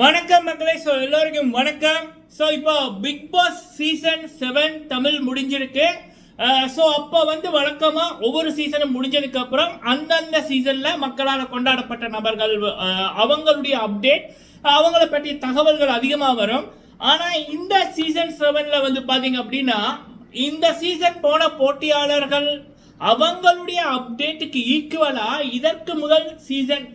வணக்கம் மக்களே. ஸோ எல்லோருக்கும் வணக்கம். ஸோ இப்போ big boss season seven Tamil முடிஞ்சிருக்கு. ஸோ அப்போ வந்து வழக்கமாக ஒவ்வொரு சீசனும் முடிஞ்சதுக்கு அப்புறம் அந்தந்த சீசனில் மக்களால் கொண்டாடப்பட்ட நபர்கள் அவங்களுடைய அப்டேட் அவங்கள பற்றிய தகவல்கள் அதிகமாக வரும். ஆனால் இந்த சீசன் செவனில் வந்து பார்த்தீங்க அப்படின்னா இந்த சீசன் போன போட்டியாளர்கள் அவங்களுடைய அப்டேட்டுக்கு ஈக்குவலாக இதற்கு முதல் சீசன்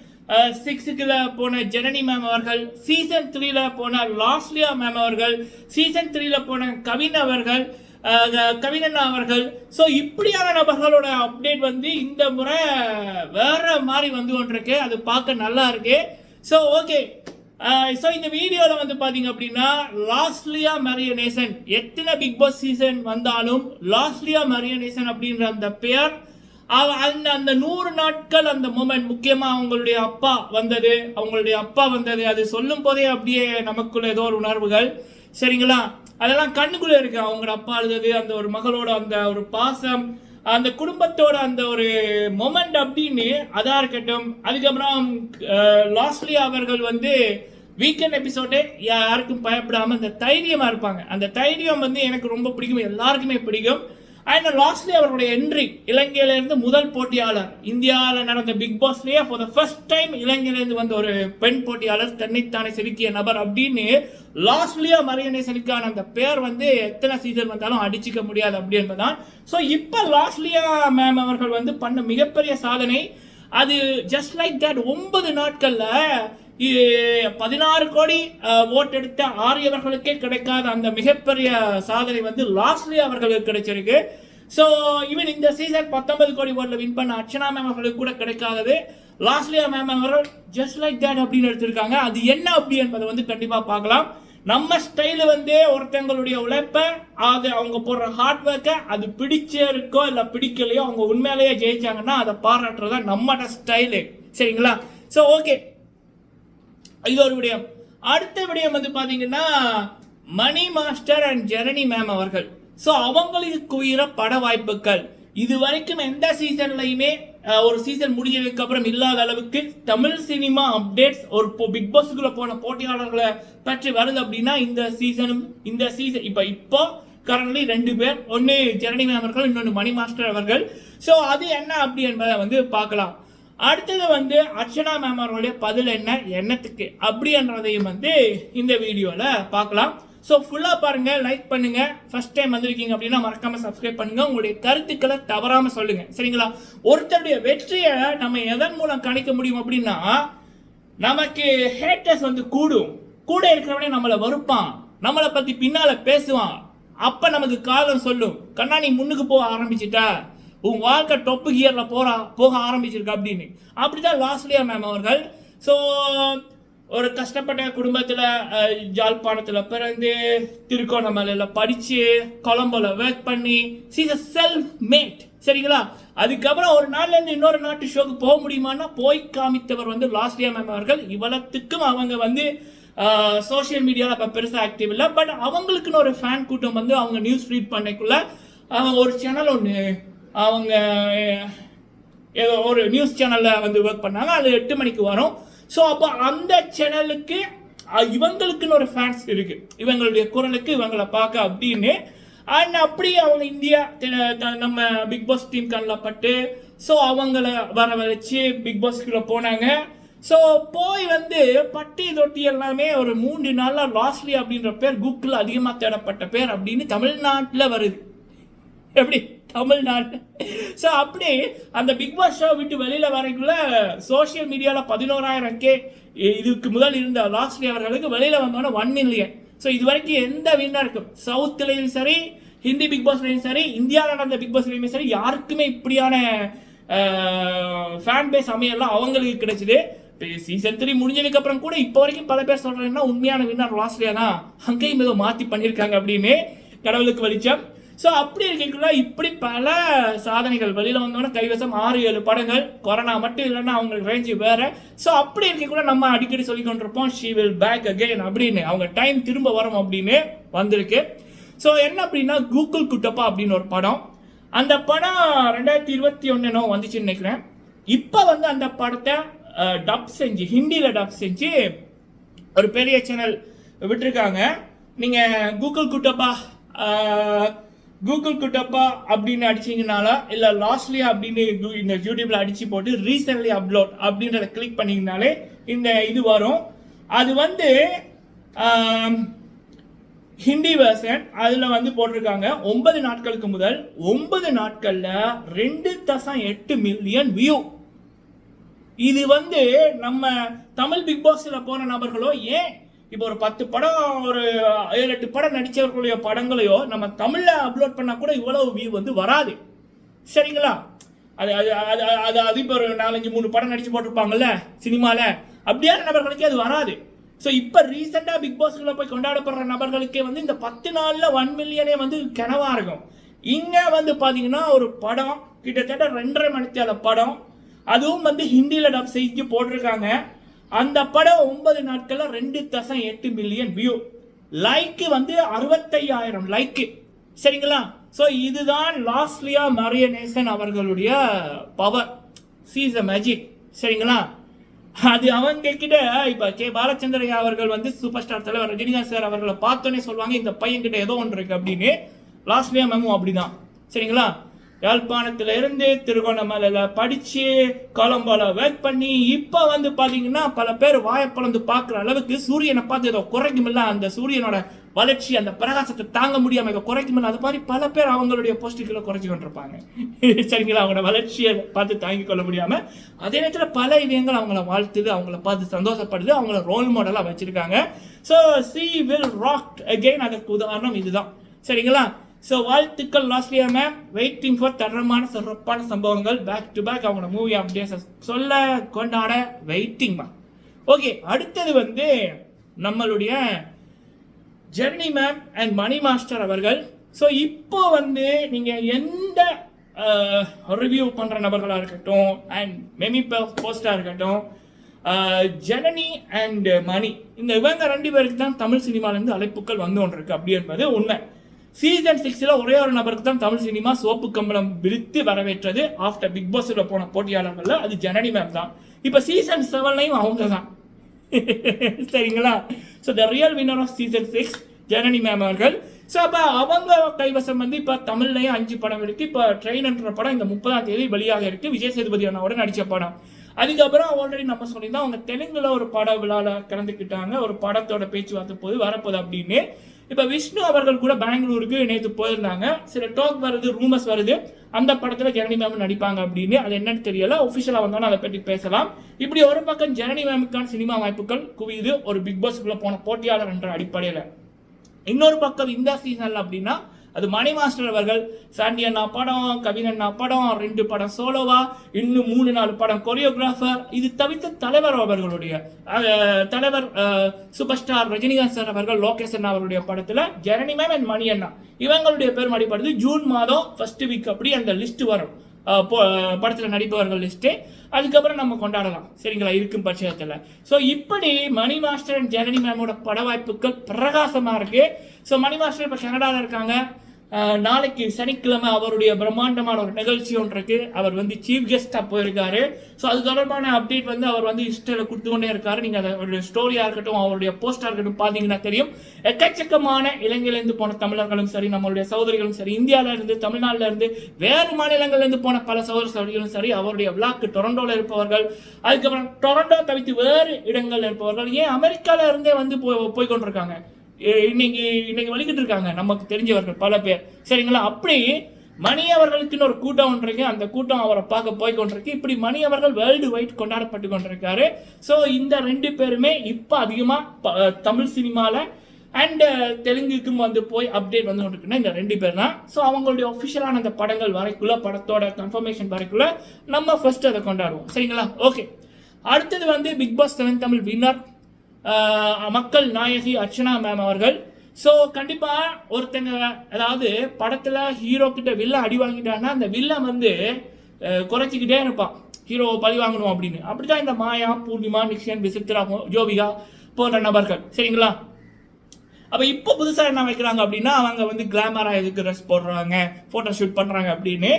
சிக்ஸுக்கில் போன ஜனனி மேம் அவர்கள் சீசன் த்ரீல போன லாஸ்லியா மேம் அவர்கள் சீசன் த்ரீல போன கவின் அவர்கள் அஹ், கவினண்ணா அவர்கள். ஸோ இப்படியான நபர்களோட அப்டேட் வந்து இந்த முறை வேற மாதிரி வந்து கொண்டிருக்கு. அது பார்க்க நல்லா இருக்கு. ஸோ ஓகே ஸோ இந்த வீடியோவில் வந்து பார்த்தீங்க அப்படின்னா லாஸ்ட்லியா மரியனேசன் எத்தனை பிக் பாஸ் சீசன் வந்தாலும் லாஸ்ட்லியா மரியனேசன் அப்படின்ற அந்த பெயர் அந்த அந்த நூறு நாட்கள் அந்த மூமெண்ட் முக்கியமாக அவங்களுடைய அப்பா வந்தது. அவங்களுடைய அப்பா வந்தது. அது சொல்லும் போதே அப்படியே நமக்குள்ள ஏதோ ஒரு உணர்வுகள். சரிங்களா? அதெல்லாம் கண்ணுக்குள்ளே இருக்கு. அவங்களோட அப்பா அழுதது அந்த ஒரு மகளோட அந்த ஒரு பாசம் அந்த குடும்பத்தோட அந்த ஒரு மொமெண்ட் அப்படின்னு அதாக இருக்கட்டும். அதுக்கப்புறம் லாஸ்ட்லி அவர்கள் வந்து வீக்கெண்ட் எபிசோடே யாருக்கும் பயப்படாமல் அந்த தைரியமாக இருப்பாங்க. அந்த தைரியம் வந்து எனக்கு ரொம்ப பிடிக்கும். எல்லாருக்குமே பிடிக்கும். அண்ட் லாஸ்ட்லி அவருடைய என்ட்ரி இலங்கையிலேருந்து முதல் போட்டியாளர். இந்தியாவில் நடந்த பிக் பாஸ்லேயே ஃபார் த ஃபர்ஸ்ட் டைம் இலங்கையிலேருந்து வந்த ஒரு பெண் போட்டியாளர் தன்னைத்தானே செதுக்கிய நபர் அப்படின்னு லாஸ்ட்லியா மரியனேசனுக்கான அந்த பேர் வந்து எத்தனை சீசன் வந்தாலும் அடிச்சுக்க முடியாது அப்படி என்பதுதான். ஸோ இப்போ லாஸ்ட்லியா மேம் அவர்கள் வந்து பண்ண மிகப்பெரிய சாதனை அது ஜஸ்ட் லைக் தட் ஒன்பது நாட்களில் பதினாறு கோடி ஓட் எடுத்த ஆரியவர்களுக்கே கிடைக்காத அந்த மிகப்பெரிய சாதனை வந்து லாஸ்ட்லி அவர்களுக்கு கிடைச்சிருக்கு. ஸோ ஈவன் இந்த சீசன் பத்தொன்பது கோடி ஓட்டில் வின் பண்ண அர்ச்சனா மேம் அவர்களுக்கு கூட கிடைக்காதது. லாஸ்ட்லியா மேம் அவர்கள் ஜஸ்ட் லைக் தேட் அப்படின்னு எடுத்திருக்காங்க. அது என்ன அப்படி என்பதை வந்து கண்டிப்பாக பார்க்கலாம். நம்ம ஸ்டைலு வந்து ஒருத்தங்களுடைய உழைப்பை அது அவங்க போடுற ஹார்ட் ஒர்க்கை அது பிடிச்சிருக்கோ இல்லை பிடிக்கலையோ அவங்க உண்மையிலேயே ஜெயிச்சாங்கன்னா அதை பாராட்டுறதா நம்மளோட ஸ்டைலு சரிங்களா? ஸோ ஓகே இது ஒரு விடயம். அடுத்த விடயம் வந்து பார்த்தீங்கன்னா Mani master and Janani ma'am அவர்கள். ஸோ அவங்களுக்கு உயிர பட வாய்ப்புகள். இது வரைக்கும் எந்த சீசன்லையுமே ஒரு சீசன் முடிஞ்சதுக்கு அப்புறம் இல்லாத அளவுக்கு தமிழ் சினிமா அப்டேட்ஸ் ஒரு பிக் பாஸுக்குள்ள போன போட்டியாளர்களை பற்றி வருது அப்படின்னா இந்த சீசனும் இந்த சீசன் இப்போ இப்போ கரண்ட்லி ரெண்டு பேர். ஒன்று ஜெரணி மேம் அவர்கள் இன்னொன்று மணி மாஸ்டர் அவர்கள். ஸோ அது என்ன அப்படி என்பதை வந்து பார்க்கலாம். அடுத்தது வந்து அர்ச்சனா மேம் அவருடைய பதில் என்ன என்னத்துக்கு? அப்படின்றதையும் வந்து இந்த வீடியோவில் பார்க்கலாம். ஸோ ஃபுல்லாக பாருங்கள் லைக் பண்ணுங்கள் ஃபஸ்ட் டைம் வந்திருக்கீங்க அப்படின்னா மறக்காமல் சப்ஸ்கிரைப் பண்ணுங்கள் உங்களுடைய கருத்துக்களை தவறாமல் சொல்லுங்கள் சரிங்களா? ஒருத்தருடைய வெற்றியை நம்ம எதன் மூலம் கணிக்க முடியும் அப்படின்னா நமக்கு ஹேட்டர்ஸ் வந்து கூடும். கூட இருக்கிறவனே நம்மளை வறுப்பான். நம்மளை பற்றி பின்னால் பேசுவான். அப்போ நமக்கு காலம் சொல்லும். கண்ணா நீ முன்னுக்கு போக ஆரம்பிச்சிட்டா. உன் வாழ்க்கை டொப்பு கியரில் போகிறா போக ஆரம்பிச்சிருக்கா அப்படின்னு. அப்படிதான் லாஸ்லியா மேம் அவர்கள். ஸோ ஒரு கஷ்டப்பட்ட குடும்பத்தில் ஜாழ்ப்பாணத்தில் பிறந்து திருக்கோணமலையில் படித்து கொலம்போல ஒர்க் பண்ணி சீஸ் அ செல்ஃப் மேட் சரிங்களா? அதுக்கப்புறம் ஒரு நாள்லேருந்து இன்னொரு நாட்டு ஷோக்கு போக முடியுமான்னா போய் காமித்தவர் வந்து லாஸ்லியா மேம் அவர்கள். இவ்வளத்துக்கும் அவங்க வந்து சோஷியல் மீடியாவில் இப்போ பெருசாக ஆக்டிவ் இல்லை. பட் அவங்களுக்குன்னு ஒரு ஃபேன் கூட்டம் வந்து அவங்க நியூஸ் ரீட் பண்ணக்குள்ள ஒரு சேனல் ஒன்று அவங்க ஏதோ ஒரு நியூஸ் சேனலில் வந்து ஒர்க் பண்ணாங்க. அது எட்டு மணிக்கு வரும். ஸோ அப்போ அந்த சேனலுக்கு இவங்களுக்குன்னு ஒரு ஃபேன்ஸ் இருக்கு. இவங்களுடைய குரலுக்கு இவங்களை பார்க்க அப்படின்னு. அண்ட் அப்படி அவங்க இந்தியா த- த- நம்ம பிக் பாஸ் டீம் கண்ணில் பட்டு ஸோ அவங்கள வர வச்சு பிக் பாஸ்குள்ளே போனாங்க. ஸோ போய் வந்து பட்டி தொட்டி எல்லாமே ஒரு மூன்று நாளில் லாஸ்ட்லி அப்படின்ற பேர் கூகுளில் அதிகமாக தேடப்பட்ட பேர் அப்படின்னு தமிழ்நாட்டில் வருது. எப்படி? தமிழ்நாடு. ஸோ அப்படி அந்த பிக் பாஸ் ஷோ விட்டு வெளியில் வரைக்குள்ள சோஷியல் மீடியாவில் பதினோராயிரம் கே இதுக்கு முதல் இருந்த லாஸ்ட்லி அவர்களுக்கு வெளியில் வந்தோன்னே ஒன் மில்லியன் ஸோ இது வரைக்கும் எந்த வின்னருக்கும் சவுத்துலேயும் சரி ஹிந்தி பிக் பாஸ்லையும் சரி இந்தியாவில் நடந்த பிக் பாஸ்லேயுமே சரி யாருக்குமே இப்படியான ஃபேன் பேஸ் அமையெல்லாம் அவங்களுக்கு கிடைச்சிது. சீசன் த்ரீ முடிஞ்சதுக்கு அப்புறம் கூட இப்போ வரைக்கும் பல பேர் சொல்றாங்கன்னா உண்மையான வின்னர் லாஸ்ட்லியா தான்? அங்கேயும் ஏதோ மாற்றி பண்ணியிருக்காங்க அப்படின்னு கடவுளுக்கு வெளிச்சம். ஸோ அப்படி இருக்கக்குள்ள இப்படி பல சாதனைகள். வெளியில் வந்தோன்னே கைவசம் ஆறு ஏழு படங்கள். கொரோனா மட்டும் இல்லைன்னா அவங்க ரேஞ்சு வேறு. ஸோ அப்படி இருக்கக்குள்ள நம்ம அடிக்கடி சொல்லி கொண்டிருப்போம் ஷீ வில் பேக் அகைன் அப்படின்னு. அவங்க டைம் திரும்ப வரும் அப்படின்னு வந்திருக்கு. ஸோ என்ன அப்படின்னா கூகுள் குட்டப்பா அப்படின்னு ஒரு படம். அந்த படம் ரெண்டாயிரத்தி இருபத்தி ஒன்றுனோ வந்துச்சுன்னு நினைக்கிறேன். இப்போ வந்து அந்த படத்தை டப் செஞ்சு ஹிந்தியில் டப் செஞ்சு ஒரு பெரிய சேனல் விட்டுருக்காங்க. நீங்கள் கூகுள் குட்டப்பா கூகுள் குட்டப்பா அப்படின்னு அடிச்சிங்கனால இல்லை லாஸ்ட்லி அப்படின்னு இந்த யூடியூப்ல அடிச்சு போட்டு ரீசென்ட்லி அப்லோட் அப்படின்றத கிளிக் பண்ணிங்கனாலே இந்த இது வரும். அது வந்து ஹிந்தி வேர்ஷன் அதில் வந்து போட்டிருக்காங்க. ஒன்பது நாட்களுக்கு முதல் ஒன்பது நாட்களில் ரெண்டு தசம் எட்டு மில்லியன் வியூ இது வந்து நம்ம தமிழ் பிக் பாஸில் போன நபர்களோ ஏன் இப்போ ஒரு பத்து படம் ஒரு ஏழு எட்டு படம் நடித்தவர்களுடைய படங்களையோ நம்ம தமிழில் அப்லோட் பண்ணால் கூட இவ்வளவு வியூ வந்து வராது. சரிங்களா? அது அது அது அது அது இப்போ ஒரு நாலஞ்சு மூணு படம் நடித்து போட்டிருப்பாங்கல்ல சினிமாவில் அப்படியான நபர்களுக்கே அது வராது. ஸோ இப்போ ரீசெண்டாக பிக் பாஸ்களில் போய் கொண்டாடப்படுற நபர்களுக்கே வந்து இந்த பத்து நாளில் ஒன் மில்லியனே வந்து கனவாக இருக்கும். இங்கே வந்து பார்த்தீங்கன்னா ஒரு படம் கிட்டத்தட்ட ரெண்டரை மணித்தால படம் அதுவும் வந்து ஹிந்தியில் டப் செஞ்சு போட்டிருக்காங்க. அந்த படம் ஒன்பது நாட்களில் ரெண்டு தசம் எட்டு மில்லியன் வியூ லைக்கு வந்து அறுபத்தையாயிரம் லைக்கு சரிங்களா? ஸோ இதுதான் லாஸ்ட்லியா மரியநேசன் அவர்களுடைய பவர் சீஸ் அ மேஜிக் சரிங்களா? அது அவங்க கிட்ட இப்போ கே பாலச்சந்திரையா அவர்கள் வந்து சூப்பர் ஸ்டார் தலைவர் ரஜினிகாந்த் சார் அவர்களை பார்த்தோன்னே சொல்லுவாங்க இந்த பையன் கிட்ட ஏதோ ஒன்று இருக்கு அப்படின்னு. லாஸ்ட்லியா மேமும் அப்படிதான். சரிங்களா? யாழ்ப்பாணத்துல இருந்து திருகோணமலையில படிச்சு கொலம்போல ஒர்க் பண்ணி இப்போ வந்து பாத்தீங்கன்னா பல பேர் வாயப்பழந்து பார்க்குற அளவுக்கு சூரியனை பார்த்து ஏதோ குறைக்குமில்ல. அந்த சூரியனோட வளர்ச்சி அந்த பிரகாசத்தை தாங்க முடியாம இதை குறைக்குமில்ல. அது மாதிரி பல பேர் அவங்களுடைய போஸ்டிகளை குறைச்சி கொண்டிருப்பாங்க. சரிங்களா? அவங்களோட வளர்ச்சியை பார்த்து தாங்கிக் கொள்ள முடியாம அதே நேரத்தில் பல இதயங்கள் அவங்கள வாழ்த்துது அவங்கள பார்த்து சந்தோஷப்படுது அவங்கள ரோல் மாடலாக வச்சிருக்காங்க. So she will rock again அதற்கு உதாரணம் இதுதான். சரிங்களா? ஸோ வாழ்த்துக்கள் லாஸ்ட்லியா மேம் வெயிட்டிங் ஃபார் தரமான சிறப்பான சம்பவங்கள் பேக் டு பேக் அவங்களோட மூவி அப்படியே சொல்ல கொண்டாட வெயிட்டிங் மேம் ஓகே அடுத்தது வந்து நம்மளுடைய journey ma'am and Mani master அவர்கள். ஸோ இப்போ வந்து நீங்கள் எந்த ரிவ்யூ பண்ணுற நபர்களாக இருக்கட்டும் அண்ட் மெமி போஸ்டாக இருக்கட்டும் ஜனனி அண்ட் மணி இந்த இவங்க ரெண்டு பேருக்கு தான் தமிழ் சினிமாலேருந்து அழைப்புகள் வந்து ஒன்று இருக்குது அப்படி என்பது உண்மை. சீசன் சிக்ஸில் ஒரே ஒரு நபருக்கு தான் தமிழ் சினிமா சோப்பு கம்பளம் விரித்து வரவேற்றது. ஆஃப்டர் பிக் பாஸில் போன போட்டியாளர்கள்ல அது ஜனனி மேம் தான். இப்போ சீசன் செவன்லையும் அவங்க தான். சரிங்களா? So the real winner of season six Janani ma'am அவர்கள். ஸோ அப்போ அவங்க கைவசம் வந்து இப்போ தமிழ்லையும் அஞ்சு படம் இருக்கு. இப்போ ட்ரெயின்ன்ற படம் இந்த முப்பதாம் தேதி வெளியாக இருக்கு. விஜய் சேதுபதி அண்ணாவோட நடித்த படம். அதுக்கப்புறம் ஆல்ரெடி நம்ம சொல்லியிருந்தோம் அவங்க தெலுங்குல ஒரு பட விழாவில் கலந்துக்கிட்டாங்க. ஒரு படத்தோட பேச்சுவார்த்தை போது வரப்போகுது அப்படின்னு. இப்போ விஷ்ணு அவர்கள் கூட பெங்களூருக்கு நேற்று போயிருந்தாங்க. சில டாக் வருது ரூமர்ஸ் வருது. அந்த படத்தில் ஜனனி மேம் நடிப்பாங்க அப்படின்னு. அது என்னன்னு தெரியல. ஒஃபிஷியலாக வந்தாலும் அதை பற்றி பேசலாம். இப்படி ஒரு பக்கம் ஜனனி மேமுக்கான சினிமா வாய்ப்புகள் குவியுது. ஒரு பிக் பாஸ்க்குள்ளே போன போட்டியாளர் என்ற அடிப்படையில். இன்னொரு பக்கம் இந்த சீசனில் அப்படின்னா அது மணி மாஸ்டர் அவர்கள் சாண்டி அண்ணா படம் கவின் அண்ணா படம் ரெண்டு படம் சோலோவா இன்னும் மூணு நாலு படம் கொரியோகிராஃபர் இது தவிர்த்து தலைவர் அவர்களுடைய தலைவர் சூப்பர் ஸ்டார் ரஜினிகாந்த் சார் அவர்கள் லோகேஷ் அண்ணா அவருடைய படத்தில் ஜெரணி மேம் அண்ட் மணி அண்ணா. இவங்களுடைய பேர் மடிப்படுது ஜூன் மாதம் ஃபர்ஸ்ட் வீக் அப்படி அந்த லிஸ்ட் வரும். படத்தில் நடிப்பவர்கள் லிஸ்ட்டு அதுக்கப்புறம் நம்ம கொண்டாடலாம். சரிங்களா? இருக்கும் பட்சத்தில். ஸோ இப்படி மணி மாஸ்டர் அண்ட் ஜனனி மேமோட பட வாய்ப்புகள் பிரகாசமாக இருக்குது ஸோ மணி மாஸ்டர் இப்போ கனடாவில் இருக்காங்க. நாளைக்கு சனிக்கிழமை அவருடைய பிரம்மாண்டமான ஒரு நிகழ்ச்சி ஒன்று இருக்குது அவர் வந்து சீஃப் கெஸ்ட்டாக போயிருக்காரு. ஸோ அது தொடர்பான அப்டேட் வந்து அவர் வந்து இன்ஸ்டாவில் கொடுத்து கொண்டே இருக்காரு. நீங்கள் அவருடைய ஸ்டோரியாக இருக்கட்டும் அவருடைய போஸ்டாக இருக்கட்டும் பார்த்தீங்கன்னா தெரியும். எக்கச்சக்கமான இலங்கையிலேருந்து போன தமிழர்களும் சரி நம்மளுடைய சகோதரிகளும் சரி இந்தியாவிலேருந்து தமிழ்நாட்டிலேருந்து இருந்து வேறு மாநிலங்கள்லேருந்து போன பல சகோதர சகோதரிகளும் சரி அவருடைய விழாக்கு டொரண்டோவில் இருப்பவர்கள் அதுக்கப்புறம் டொரண்டோ தவிர்த்து வேறு இடங்களில் இருப்பவர்கள் ஏன் அமெரிக்கால இருந்தே வந்து போய் போய் கொண்டிருக்காங்க. இன்னைக்கு இன்னைக்கு வலிக்கிட்டு இருக்காங்க நமக்கு தெரிஞ்சவர்கள் பல பேர். சரிங்களா? அப்படி மணி அவர்களுக்குன்னு ஒரு கூட்டம் ஒன்று இருக்கு. அந்த கூட்டம் அவரை பார்க்க போய் கொண்டிருக்கு. இப்படி மணி அவர்கள் வேர்ல்டு வைட் கொண்டாடப்பட்டு கொண்டிருக்காரு. ஸோ இந்த ரெண்டு பேருமே இப்போ அதிகமாக தமிழ் சினிமாவில் அண்ட் தெலுங்குக்கும் வந்து போய் அப்டேட் வந்து கொண்டிருக்குன்னா இந்த ரெண்டு பேர் தான் ஸோ அவங்களுடைய ஒஃபிஷியலான அந்த படங்கள் வரைக்குள்ள படத்தோட கன்ஃபர்மேஷன் வரைக்குள்ள நம்ம ஃபர்ஸ்ட் அதை கொண்டாடுவோம். சரிங்களா? ஓகே அடுத்தது வந்து big boss seven Tamil winner மக்கள் நாயகி அர்ச்சனா மேம் அவர்கள். ஸோ கண்டிப்பாக ஒருத்தங்க அதாவது படத்தில் ஹீரோ கிட்ட வில்ல அடி வாங்கிட்டாங்கன்னா அந்த வில்லன் வந்து குறைச்சிக்கிட்டே இருப்பான். ஹீரோ பழி வாங்கணும் அப்படின்னு. அப்படிதான் இந்த மாயா பூர்ணிமா நிக்ஷன் விசித்ரா ஜோபிகா போன்ற நபர்கள். சரிங்களா? அப்போ இப்போ புதுசாக என்ன வைக்கிறாங்க அப்படின்னா அவங்க வந்து கிளாமராக எதுக்கு ட்ரெஸ் போடுறாங்க ஃபோட்டோ ஷூட் பண்ணுறாங்க அப்படின்னு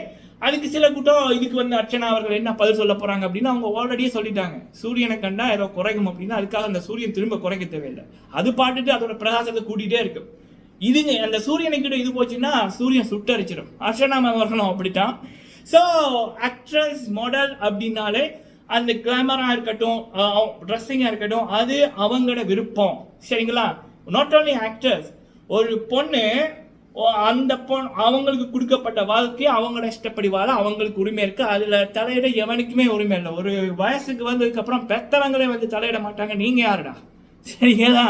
அதுக்கு சில கூட்டம் இதுக்கு வந்து அர்ச்சனா அவர்கள் என்ன பதில் சொல்ல போறாங்க? அப்படின்னு அவங்க ஆல்ரெடியே சொல்லிட்டாங்க. சூரியனை கண்டா ஏதோ குறைக்கும் அப்படின்னா அதுக்காக அந்த சூரியன் திரும்ப குறைக்க தேவையில்லை. அது பாட்டுட்டு அதோட பிரகாசத்தை கூட்டிகிட்டே இருக்கும். இதுங்க அந்த சூரியனை கிட்ட இது போச்சுன்னா சூரியன் சுட்டரிச்சிடும் அர்ச்சனா மேம் அவர்களும் அப்படித்தான். ஸோ ஆக்ட்ரஸ் மாடல் அப்படின்னாலே அந்த கிளாமராக இருக்கட்டும் ட்ரெஸ்ஸிங்காக இருக்கட்டும் அது அவங்களோட விருப்பம். சரிங்களா? நாட் ஓன்லி ஆக்டர்ஸ் ஒரு பொண்ணு அந்த பொண் அவங்களுக்கு கொடுக்கப்பட்ட வாழ்க்கை அவங்களோட இஷ்டப்படி வாழ அவங்களுக்கு உரிமை இருக்கு. அதுல தலையிட எவனுக்குமே உரிமை இல்லை. ஒரு வயசுக்கு வந்ததுக்கு அப்புறம் பெத்தவங்களே வந்து தலையிட மாட்டாங்க. நீங்க யாருடா? சரிங்களா?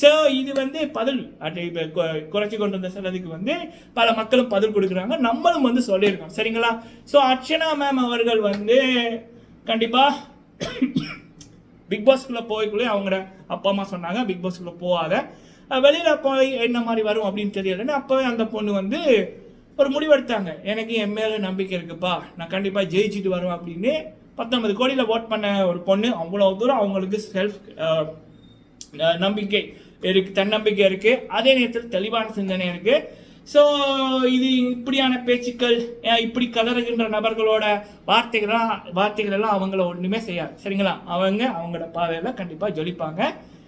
ஸோ இது வந்து பதில். அது இப்போ குறைச்சி கொண்டு வந்த சிலதுக்கு வந்து பல மக்களும் பதில் கொடுக்குறாங்க. நம்மளும் வந்து சொல்லியிருக்கோம். சரிங்களா? ஸோ அர்ச்சனா மேம் அவர்கள் வந்து கண்டிப்பாக பிக்பாஸ்க்குள்ளே போய்க்குள்ளே அவங்களோட அப்பா அம்மா சொன்னாங்க. பிக் பாஸ்க்குள்ளே போகாத. வெளியில் போய் என்ன மாதிரி வரும் அப்படின்னு தெரியலன்னு அப்போவே அந்த பொண்ணு வந்து ஒரு முடிவெடுத்தாங்க. எனக்கு என் மேலே நம்பிக்கை இருக்குப்பா. நான் கண்டிப்பாக ஜெயிச்சுட்டு வருவேன் அப்படின்னு பத்தொன்பது கோடியில் ஓட் பண்ண ஒரு பொண்ணு. அவ்வளோ தூரம் அவங்களுக்கு செல்ஃப் நம்பிக்கை இருக்கு தன்னம்பிக்கை இருக்குது அதே நேரத்தில் தெளிவான சிந்தனை இருக்குது ஸோ இது இப்படியான பேச்சுக்கள் இப்படி கலருகின்ற நபர்களோட வார்த்தைகள்லாம் வார்த்தைகள் எல்லாம் அவங்கள ஒன்றுமே செய்யாது. சரிங்களா? அவங்க அவங்களோட பாதையில் கண்டிப்பாக ஜொலிப்பாங்க.